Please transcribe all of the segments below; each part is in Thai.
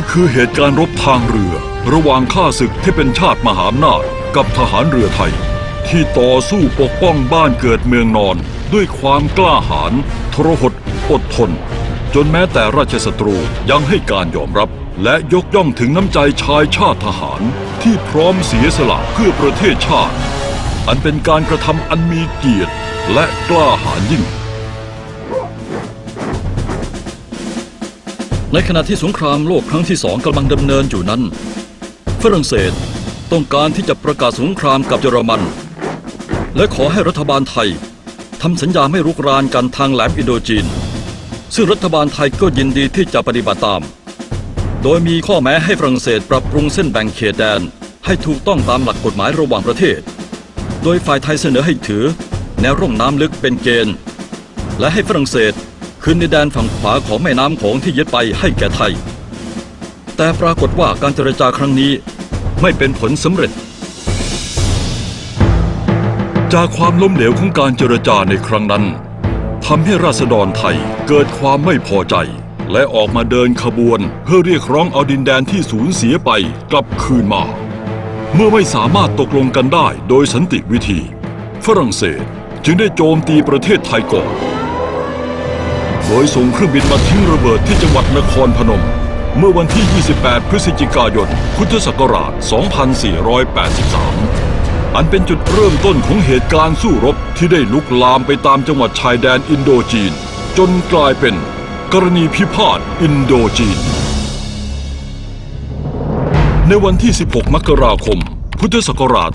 นี่คือเหตุการณ์รบทางเรือ ระหว่างข้าศึกที่เป็นชาติมหาอำนาจกับทหารเรือไทย ที่ต่อสู้ปกป้องบ้านเกิดเมืองนอน ด้วยความกล้าหาญทรหดอดทน จนแม้แต่ราชสตรูยังให้การยอมรับ และยกย่องถึงน้ำใจชายชาติทหาร ที่พร้อมเสียสละเพื่อประเทศชาติ อันเป็นการกระทำอันมีเกียรติและกล้าหาญยิ่ง ในขณะที่สงครามโลกครั้งที่สองกำลังดำเนินอยู่นั้น ฝรั่งเศสต้องการที่จะประกาศสงครามกับเยอรมัน และขอให้รัฐบาลไทยทำสัญญาไม่รุกรานกันทางแหลมอินโดจีน ซึ่งรัฐบาลไทยก็ยินดีที่จะปฏิบัติตาม โดยมีข้อแม้ให้ฝรั่งเศสปรับปรุงเส้นแบ่งเขตแดนให้ถูกต้องตามหลักกฎหมายระหว่างประเทศ โดยฝ่ายไทยเสนอให้ถือ แนวร่องน้ำลึกเป็นเกณฑ์ และให้ฝรั่งเศส คืนในแดนฝั่งขวาของแม่น้ำโขงที่ยึดไปให้แก่ไทย แต่ปรากฏว่าการเจรจาครั้งนี้ไม่เป็นผลสำเร็จ จากความล้มเหลวของการเจรจาในครั้งนั้นทำให้ราษฎรไทยเกิดความไม่พอใจ และออกมาเดินขบวน เพื่อเรียกร้องเอาดินแดนที่สูญเสียไปกลับคืนมา เมื่อไม่สามารถตกลงกันได้โดยสันติวิธี ฝรั่งเศสจึงได้โจมตีประเทศไทยก่อน โดยส่งเครื่องบินมาทิ้งระเบิดที่จังหวัดนครพนม เมื่อวันที่ 28 พฤศจิกายน พุทธศักราช 2483 อันเป็นจุดเริ่มต้นของเหตุการณ์สู้รบที่ได้ลุกลามไปตามจังหวัดชายแดนอินโดจีน จนกลายเป็นกรณีพิพาทอินโดจีน ในวันที่ 16 มกราคม พุทธศักราช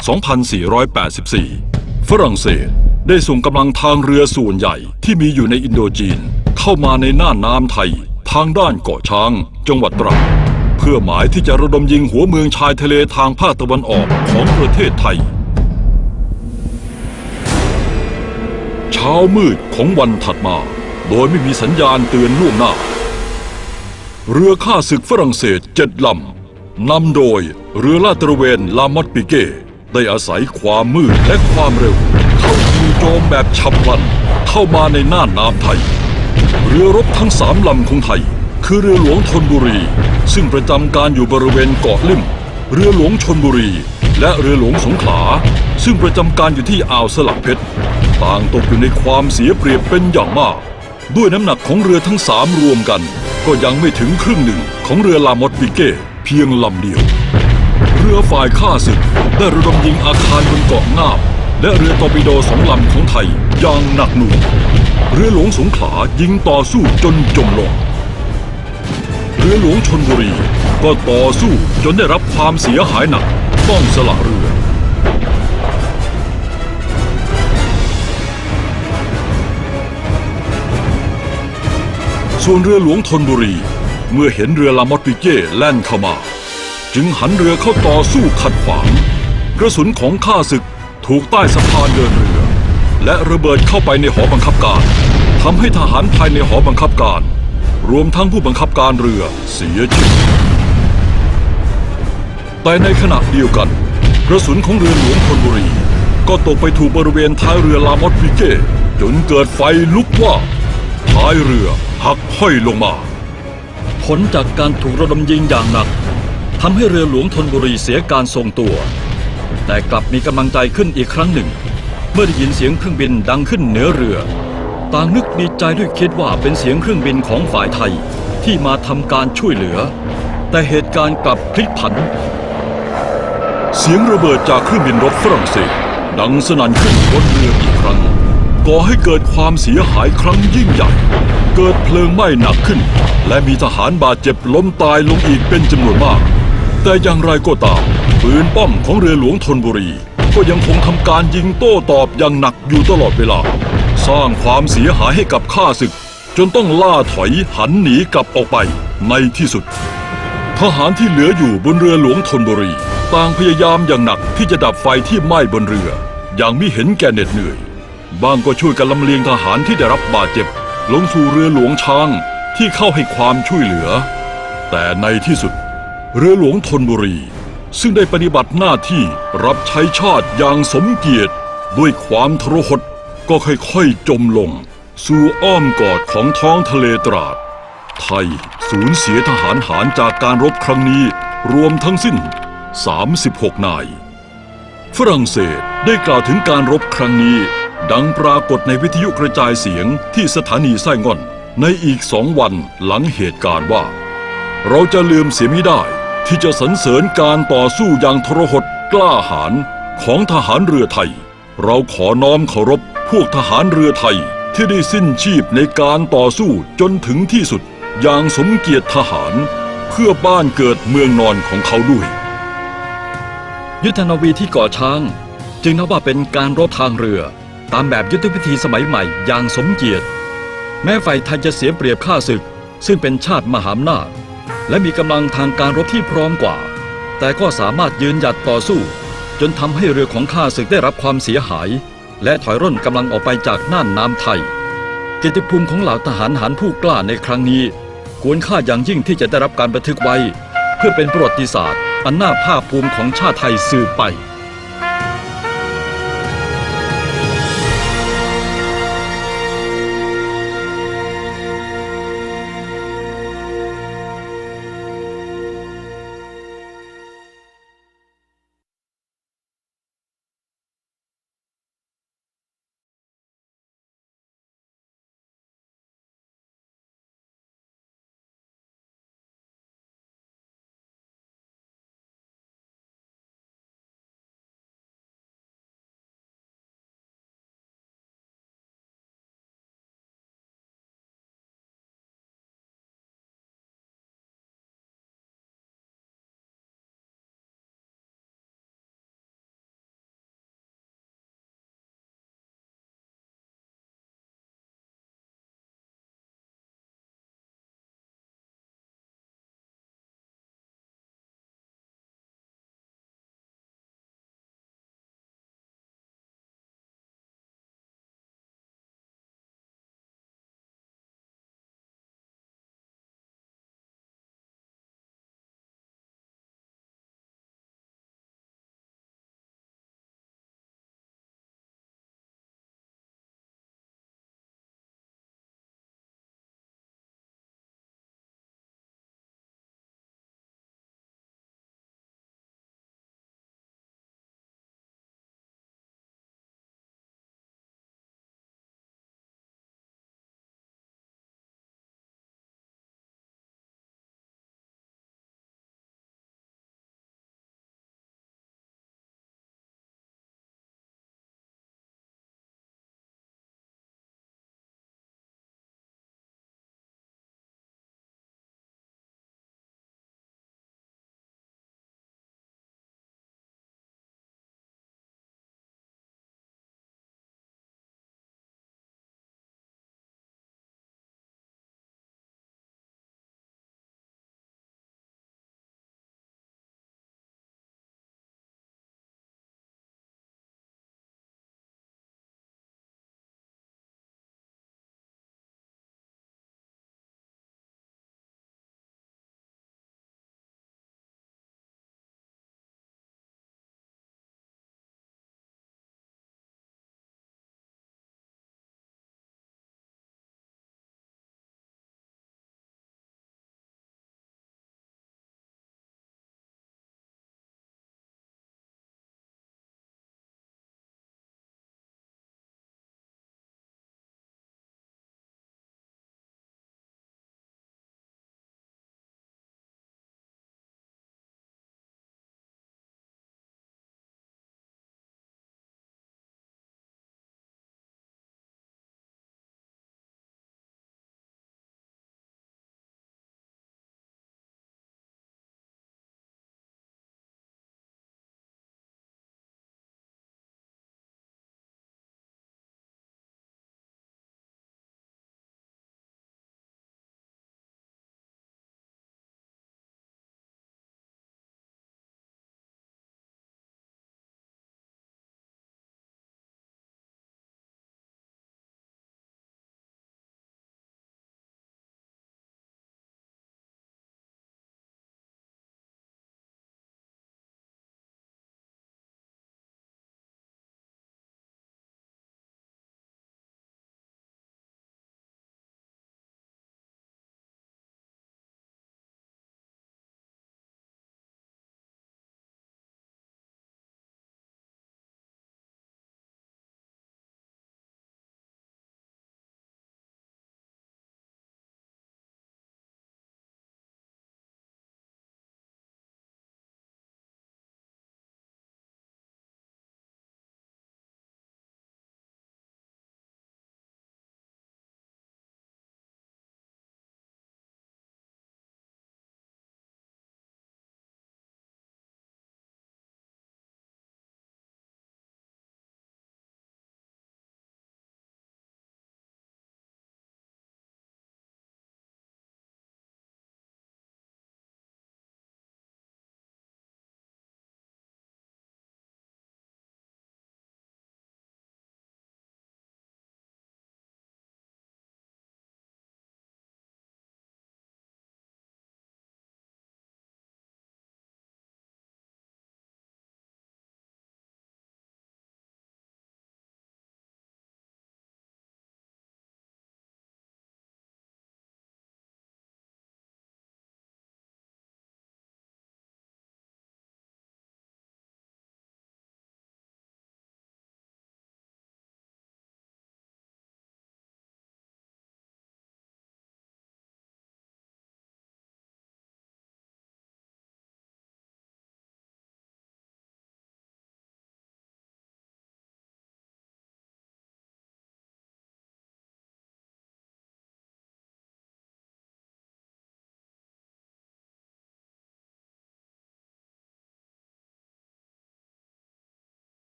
2484 ฝรั่งเศสได้ส่งกำลังทางเรือส่วนใหญ่ที่มีอยู่ในอินโดจีน เข้ามาในน่านน้ำไทย ทางด้านเกาะช้าง จังหวัดตรังเพื่อหมายที่จะระดมยิงหัวเมืองชายทะเลทางภาคตะวันออกของประเทศไทย เช้ามืดของวันถัดมา โดยไม่มีสัญญาณเตือนล่วงหน้า เรือข้าศึกฝรั่งเศสเจ็ดลำนำโดยเรือลาดตระเวนลามอตปิเก้ ได้อาศัยความมืดและความเร็ว เข้าจู่โจมแบบฉับพลันเข้ามาในน่านน้ำไทย รือรบทั้งสามลำของไทย คือเรือหลวงธนบุรี ซึ่งประจำการอยู่บริเวณเกาะลิ่ม เรือหลวงชนบุรี และเรือหลวงสงขลา ซึ่งประจำการอยู่ที่อ่าวสลักเพชรต่างตกอยู่ในความเสียเปรียบเป็นอย่างมาก ด้วยน้ำหนักของเรือทั้งสามรวมกัน ก็ยังไม่ถึงครึ่งหนึ่งของเรือลามอตปิเก้เพียงลำเดียว เรือฝ่ายข้าศึกได้ระดมยิงอาคารบนเกาะงาบและเรือตอร์ปิโดสองลำของไทยอย่างหนักหน่วง เรือหลวงสงขลายิงต่อสู้จนจมลง เรือหลวงชนบุรี ก็ต่อสู้จนได้รับความเสียหายหนักต้องสละเรือ ส่วนเรือหลวงธนบุรี เมื่อเห็นเรือลามอตปิเก้แล่นเข้ามา จึงหันเรือเข้าต่อสู้ขัดขวาง กระสุนของข้าศึกถูกใต้สะพานเดินเรือ และระเบิดเข้าไปในหอบังคับการทำให้ทหารภายในหอบังคับการ รวมทั้งผู้บังคับการเรือเสียชีวิตแต่ในขณะเดียวกัน กระสุนของเรือหลวงธนบุรี ก็ตกไปถูกบริเวณท้ายเรือลามอตวิเก้จนเกิดไฟลุกว่าท้ายเรือหักห้อยลงมา ผลจากการถูกระดมยิงอย่างหนักทำให้เรือหลวงธนบุรีเสียการทรงตัว แต่กลับมีกำลังใจขึ้นอีกครั้งหนึ่ง เมื่อได้ยินเสียงเครื่องบินดังขึ้นเหนือเรือ ต่างนึกดีใจด้วยคิดว่าเป็นเสียงเครื่องบินของฝ่ายไทยที่มาทำการช่วยเหลือ แต่เหตุการณ์กลับพลิกผัน เสียงระเบิดจากเครื่องบินรบฝรั่งเศสดังสนั่นขึ้นบนเรืออีกครั้งก่อให้เกิดความเสียหายครั้งยิ่งใหญ่ เกิดเพลิงไหม้หนักขึ้น และมีทหารบาดเจ็บล้มตายลงอีกเป็นจำนวนมาก แต่อย่างไรก็ตามปืนป้อมของเรือหลวงธนบุรี ก็ยังคงทำการยิงโต้ตอบอย่างหนักอยู่ตลอดเวลา สร้างความเสียหายให้กับข้าศึก จนต้องล่าถอยหันหนีกลับออกไปในที่สุด ทหารที่เหลืออยู่บนเรือหลวงธนบุรี ต่างพยายามอย่างหนักที่จะดับไฟที่ไหม้บนเรือ อย่างไม่เห็นแก่เหน็ดเหนื่อยบางก็ช่วยกันลำเลียงทหารที่ได้รับบาดเจ็บ ลงสู่เรือหลวงช้างที่เข้าให้ความช่วยเหลือ แต่ในที่สุด เรือหลวงธนบุรี ซึ่งได้ปฏิบัติหน้าที่รับใช้ชาติอย่างสมเกียรติ ด้วยความทรหดก็ค่อยๆจมลง สู่อ้อมกอดของท้องทะเลตราด ไทยสูญเสียทหารหารจากการรบครั้งนี้รวมทั้งสิ้น 36 นาย ฝรั่งเศสได้กล่าวถึงการรบครั้งนี้ ดังปรากฏในวิทยุกระจายเสียงที่สถานีไส้ง่อน ในอีกสองวันหลังเหตุการณ์ว่า เราจะลืมเสียไม่ได้ ที่จะสรรเสริญการต่อสู้อย่างทรหดกล้าหาญของทหารเรือไทย เราขอน้อมเคารพพวกทหารเรือไทยที่ได้สิ้นชีพในการต่อสู้จนถึงที่สุดอย่างสมเกียรติทหาร เพื่อบ้านเกิดเมืองนอนของเขาด้วย ยุทธนาวีที่เกาะช้าง จึงนับว่าเป็นการรบทางเรือ ตามแบบยุทธวิธีสมัยใหม่อย่างสมเกียรติ แม้ฝ่ายไทยจะเสียเปรียบข้าศึก ซึ่งเป็นชาติมหาอำนาจ และมีกำลังทางการรบที่พร้อมกว่า แต่ก็สามารถยืนหยัดต่อสู้ จนทำให้เรือของข้าศึกได้รับความเสียหาย และถอยร่นกำลังออกไปจากน่านน้ำไทยเกียรติภูมิของเหล่าทหารหันผู้กล้าในครั้งนี้ ควรค่าอย่างยิ่งที่จะได้รับการบันทึกไว้ เพื่อเป็นประวัติศาสตร์ อันน่าภาคภูมิของชาติไทยสืบไป